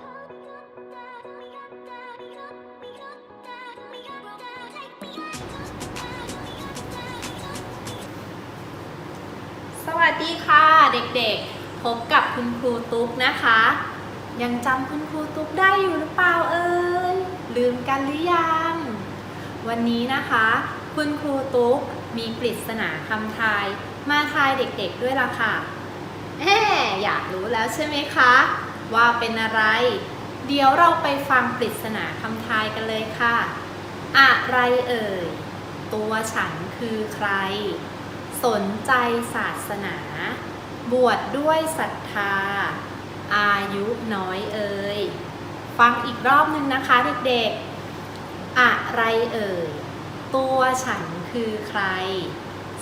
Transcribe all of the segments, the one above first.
สวัสดีค่ะเด็กๆ พบกับคุณครูตุ๊กนะคะ ยังจำคุณครูตุ๊กได้อยู่หรือเปล่าเอ่ยลืมกันหรือยัง วันนี้นะคะ คุณครูตุ๊กมีปริศนาคำทาย มาทายเด็กๆด้วยล่ะค่ะแหมอยากรู้แล้วใช่ไหมคะ ว่าเป็นอะไร เดี๋ยวเราไปฟังปริศนาคำทายกันเลยค่ะ อะไรเอ่ย ตัวฉันคือใคร สนใจศาสนา บวชดด้วยศรัทธา อายุน้อยเอ่ย ฟังอีกรอบนึงนะคะเด็กๆ อะไรเอ่ย ตัวฉันคือใคร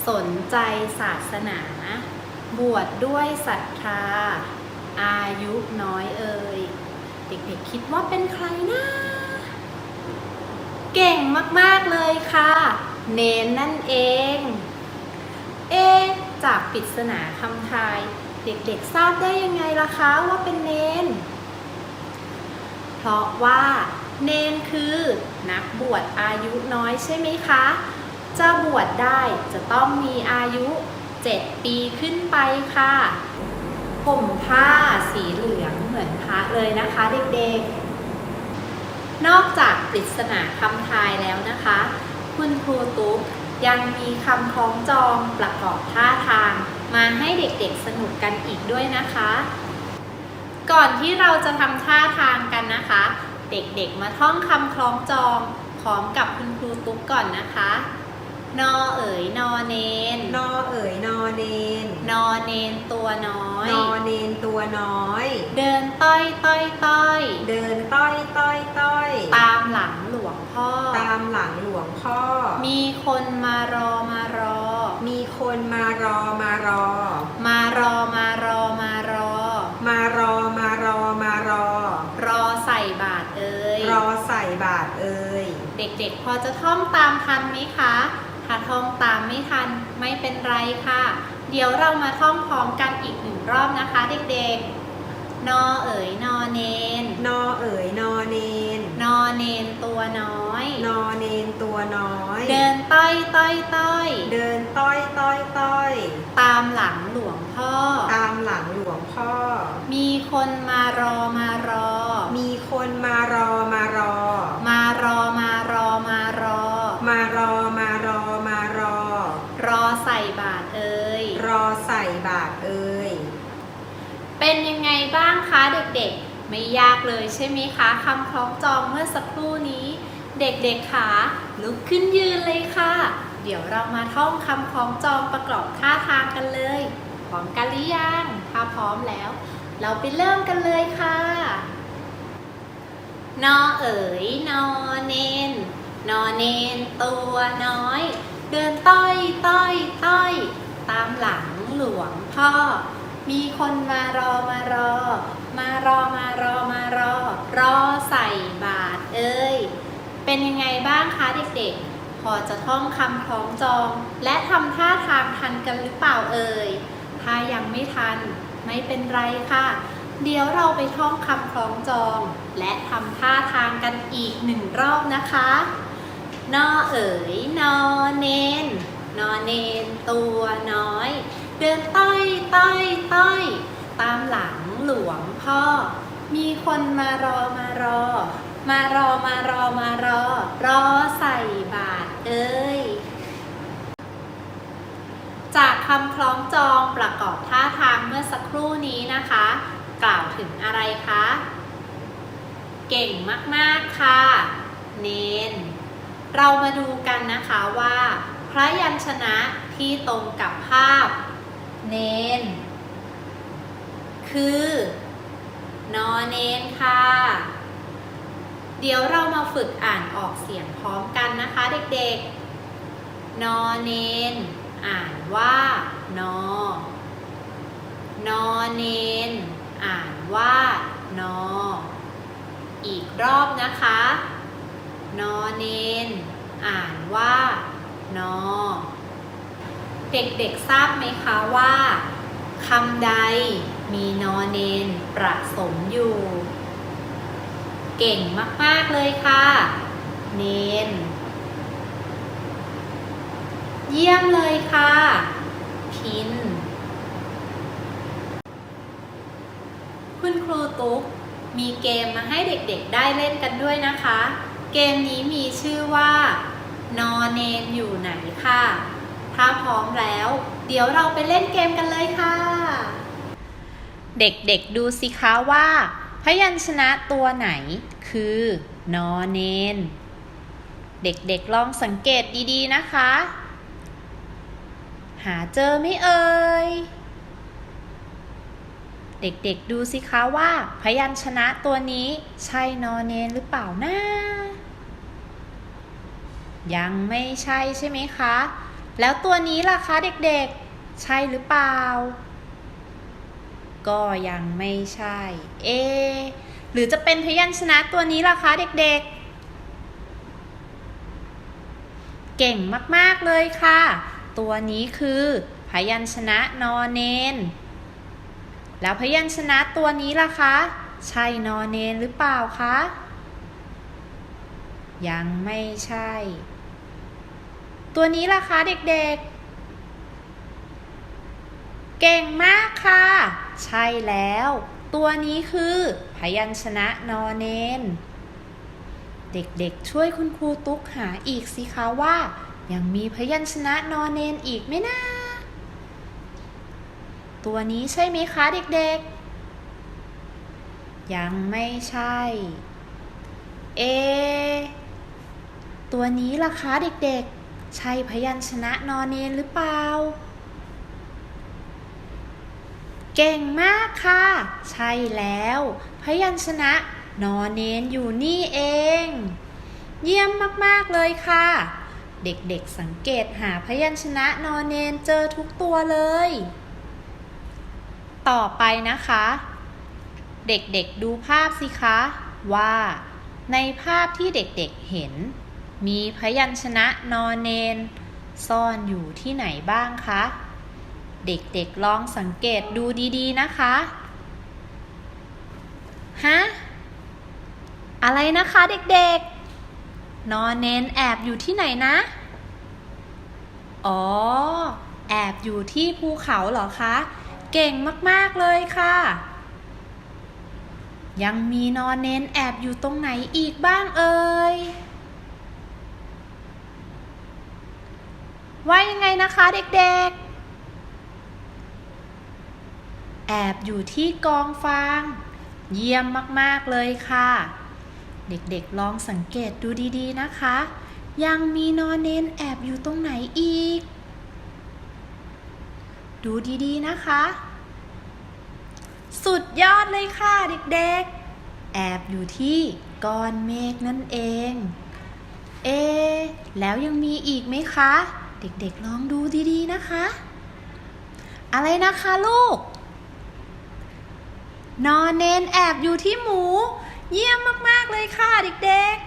สนใจศาสนา บวชดด้วยศรัทธา อายุน้อยเอ่ย เด็กๆคิดว่าเป็นใครนะเก่งมากๆเลยค่ะ เนนนั่นเอง เอ จากปริศนาคำทาย เด็กๆทราบได้ยังไงล่ะคะว่าเป็นเนน เพราะว่าเนนคือนักบวชอายุน้อยใช่ไหมคะ จะบวชได้จะต้องมีอายุ 7 ปีขึ้นไปค่ะ ผมผ้าสีเหลืองเหมือนพระเลยนะคะเด็กๆ นอกจากปริศนาคำทายแล้วนะคะ คุณครูตุ๊กยังมีคำคล้องจองประกอบท่าทาง มาให้เด็กๆสนุกกันอีกด้วยนะคะ ก่อนที่เราจะทำท่าทางกันนะคะ เด็กๆมาท่องคำคล้องจองพร้อมกับคุณครูตุ๊กก่อนนะคะ นอเอ๋ยนอเนน นอเอ๋ยนอเนน นอเนนตัวน้อย นอเนนตัวน้อย เดินต้อยต้อยต้อย เดินต้อยต้อยต้อย ตามหลังหลวงพ่อ ตามหลังหลวงพ่อ มีคนมารอมารอ มีคนมารอมารอ มารอมารอมารอ มารอมารอมารอ รอใส่บาตรเอ่ยรอใส่บาตรเอ่ย เด็กๆ พอจะท่องตามทันไหมคะ ถ้าท่องตามไม่ทันไม่เป็นไรค่ะ เดี๋ยวเรามาท่องพร้อมกันอีกหนึ่งรอบนะคะเด็กๆ นอเอ๋ยนอเนน นอเอ๋ยนอเนน นอเนนตัวน้อย นอเนนตัวน้อย เดินต้อยต้อยต้อย เดินต้อยต้อยต้อย ตามหลังหลวงพ่อ ตามหลังหลวงพ่อ มีคนมารอมารอ มีคนมารอมารอมารอ รอมารอมารอ รอใส่บาตรเอ่ยรอใส่บาตรเอ่ยเป็นยังไงบ้างคะเด็กๆ ไม่ยากเลยใช่ไหมคะคำคล้องจองเมื่อสักครู่นี้ เด็กๆคะลุกขึ้นยืนเลยค่ะ เดี๋ยวเรามาท่องคำคล้องจองประกอบท่าทางกันเลยพร้อมกันหรือยังถ้าพร้อมแล้ว เราไปเริ่มกันเลยค่ะนอเอ๋ยนอเนน นอนเนนตัวน้อย เดินต้อยต้อยต้อย ตามหลังหลวงพ่อ มีคนมารอมารอ มารอมารอมารอ รอใส่บาตรเอ้ย เป็นยังไงบ้างคะเด็กๆ พอจะท่องคำคล้องจอง และทำท่าทางทันกันหรือเปล่าเอ่ย ถ้ายังไม่ทันไม่เป็นไรค่ะ เดี๋ยวเราไปท่องคำคล้องจอง และทำท่าทางกันอีกหนึ่งรอบนะคะ นอเอ๋ยนอเนนนอเนนตัวน้อย เดินต้อยต้อยต้อยตามหลังหลวงพ่อ มีคนมารอมารอ มารอมารอมารอ รอใส่บาตรเอ้ยจากคำคล้องจองประกอบท่าทางเมื่อสักครู่นี้นะคะ กล่าวถึงอะไรคะ เก่งมาก ๆ ค่ะ เนน เรามาดูกันนะคะว่า พระยัญชนะที่ตรงกับภาพเนน คือนอเนนค่ะ เดี๋ยวเรามาฝึกอ่านออกเสียงพร้อมกันนะคะเด็กๆ นอเนน อ่านว่านอนอเนน อ่านว่านออีกรอบนะคะ นอเนน อ่านว่านอ เด็กๆทราบไหมคะว่าคำใดมีนอเนนประสมอยู่ เก่งมากๆเลยค่ะ เนน เยี่ยมเลยค่ะ พิน คุณครูตุ๊กมีเกมมาให้เด็กๆได้เล่นกันด้วยนะคะ เกมนี้มีชื่อว่านอเนนอยู่ไหนค่ะ ถ้าพร้อมแล้ว เดี๋ยวเราไปเล่นเกมกันเลยค่ะ เด็กๆดูสิคะว่า พยัญชนะตัวไหนคือนอเนน เด็กๆลองสังเกตดีๆนะคะ หาเจอไหมเอ่ยเด็กๆดูสิคะว่า พยัญชนะตัวนี้ใช่นอเนนหรือเปล่านะ ยังไม่ใช่ใช่ไหมคะ แล้วตัวนี้ล่ะคะเด็กๆ ใช่หรือเปล่า ก็ยังไม่ใช่ เอ หรือจะเป็นพยัญชนะตัวนี้ล่ะคะเด็กๆ เก่งมากๆเลยค่ะ ตัวนี้คือพยัญชนะนอเนน แล้วพยัญชนะตัวนี้ล่ะคะ ใช่นอเนนหรือเปล่าคะยังไม่ใช่ ตัวนี้ล่ะคะเด็กๆ เก่งมากค่ะ ใช่แล้ว ตัวนี้คือ พยัญชนะนอเนน เด็กๆ ช่วยคุณครูตุ๊กหาอีกสิคะว่า ยังมีพยัญชนะนอเนนอีกไหมนะ ตัวนี้ใช่ไหมคะเด็กๆ ยังไม่ใช่ เอ ตัวนี้ล่ะคะเด็กๆ ใช่พยัญชนะนอเนนหรือเปล่า เก่งมากค่ะ ใช่แล้ว พยัญชนะนอเนนอยู่นี่เอง เยี่ยมมากๆเลยค่ะ เด็กๆสังเกตหาพยัญชนะนอเนนเจอทุกตัวเลย ต่อไปนะคะ เด็กๆดูภาพสิคะว่าในภาพที่เด็กๆเห็น มีพยัญชนะนอเนน ซ่อนอยู่ที่ไหนบ้างคะ เด็กๆลองสังเกตดูดีๆนะคะ ฮะ อะไรนะคะเด็กๆ นอเนนแอบอยู่ที่ไหนนะ อ๋อ แอบอยู่ที่ภูเขาเหรอคะ เก่งมากๆเลยค่ะ ยังมีนอนเนนแอบอยู่ตรงไหนอีกบ้างเอ่ย ว่ายังไงนะคะเด็กๆ แอบอยู่ที่กองฟาง เยี่ยมมากๆเลยค่ะ เด็กๆลองสังเกตดูดีๆนะคะ ยังมีนอนเนนแอบอยู่ตรงไหนอีก ดูดีๆนะคะ สุดยอดเลยค่ะเด็กๆ แอบอยู่ที่ก้อนเมฆนั่นเอง เอ แล้วยังมีอีกไหมคะ เด็กๆลองดูดีๆนะคะ อะไรนะคะลูก นอนเนนแอบอยู่ที่หมู เยี่ยมมากๆเลยค่ะเด็กๆ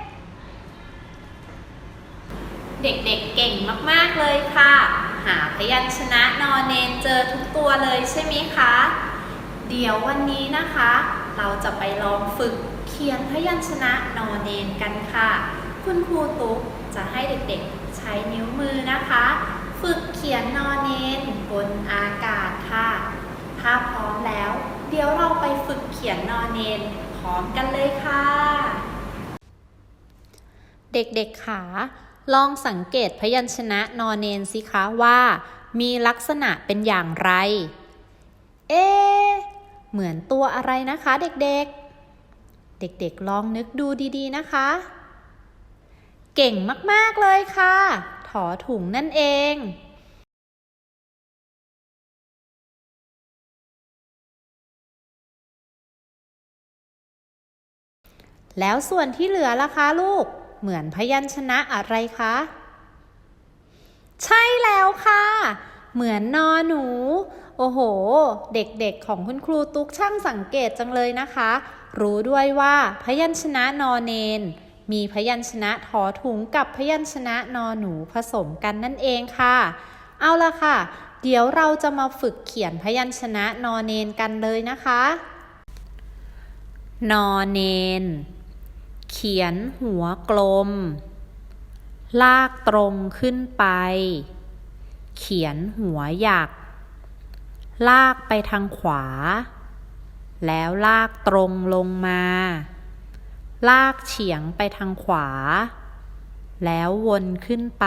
เด็กๆเก่งมากๆเลยค่ะ หาพยัญชนะนอนเนนเจอทุกตัวเลยใช่ไหมคะ เดี๋ยววันนี้นะคะ เราจะไปลองฝึกเขียนพยัญชนะนอนเนนกันค่ะ คุณครูตุ๊กจะให้เด็กๆ ช้นิ้วมือนะคะ ฝึกเขียนนอนเนนบนอากาศค่ะ ถ้าพร้อมแล้ว เดี๋ยวเราไปฝึกเขียนนอนเนนพร้อมกันเลยค่ะ เด็กๆขาลองสังเกตพยัญชนะนอนเนนสิคะว่า มีลักษณะเป็นอย่างไร เอ๊เหมือนตัวอะไรนะคะเด็กๆ เด็กๆลองนึกดูดีๆนะคะ เก่งมาก ๆ เลยค่ะ ถอถุงนั่นเองแล้วส่วนที่เหลือล่ะคะลูก เหมือนพยัญชนะอะไรคะ ใช่แล้วค่ะ เหมือนนอหนู โอ้โห เด็กๆของคุณครูตุ๊กช่างสังเกตจังเลยนะคะ รู้ด้วยว่าพยัญชนะนอเนน มีพยัญชนะถอถุงกับพยัญชนะนอหนูผสมกันนั่นเองค่ะ เอาละค่ะ เดี๋ยวเราจะมาฝึกเขียนพยัญชนะนอเนนกันเลยนะคะ นอเนน เขียนหัวกลม ลากตรงขึ้นไป เขียนหัวหยัก ลากไปทางขวา แล้วลากตรงลงมา ลากเฉียงไปทางขวา แล้ววนขึ้นไป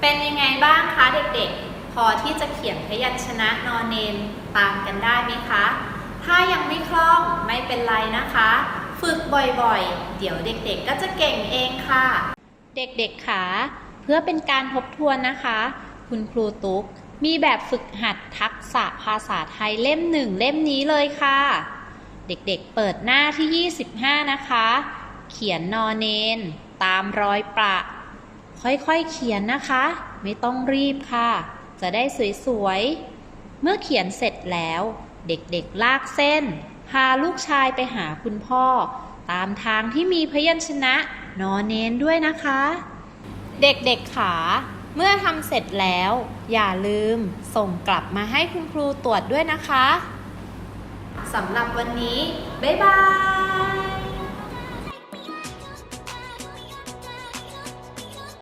เป็นยังไงบ้างคะเด็กๆ พอที่จะเขียนพยัญชนะนอนเนนตามกันได้ไหมคะ ถ้ายังไม่คล่องไม่เป็นไรนะคะ ฝึกบ่อยๆ เดี๋ยวเด็กๆ ก็จะเก่งเองค่ะ เด็กๆคะเพื่อเป็นการทบทวนนะคะ คุณครูตุ๊ก มีแบบฝึกหัดทักษะภาษาไทยเล่มหนึ่งเล่มนี้เลยค่ะ เด็กๆเปิดหน้าที่ 25 นะคะ เขียนนอนเนน ตามรอยประ ค่อยๆเขียนนะคะ ไม่ต้องรีบค่ะ จะได้สวยๆ เมื่อเขียนเสร็จแล้ว เด็กๆลากเส้น พาลูกชายไปหาคุณพ่อ ตามทางที่มีพยัญชนะนอนเนนด้วยนะคะ เด็กๆขา เมื่อทำเสร็จแล้ว อย่าลืมส่งกลับมาให้คุณครูตรวจด้วยนะคะ สำหรับวันนี้ บ๊ายบาย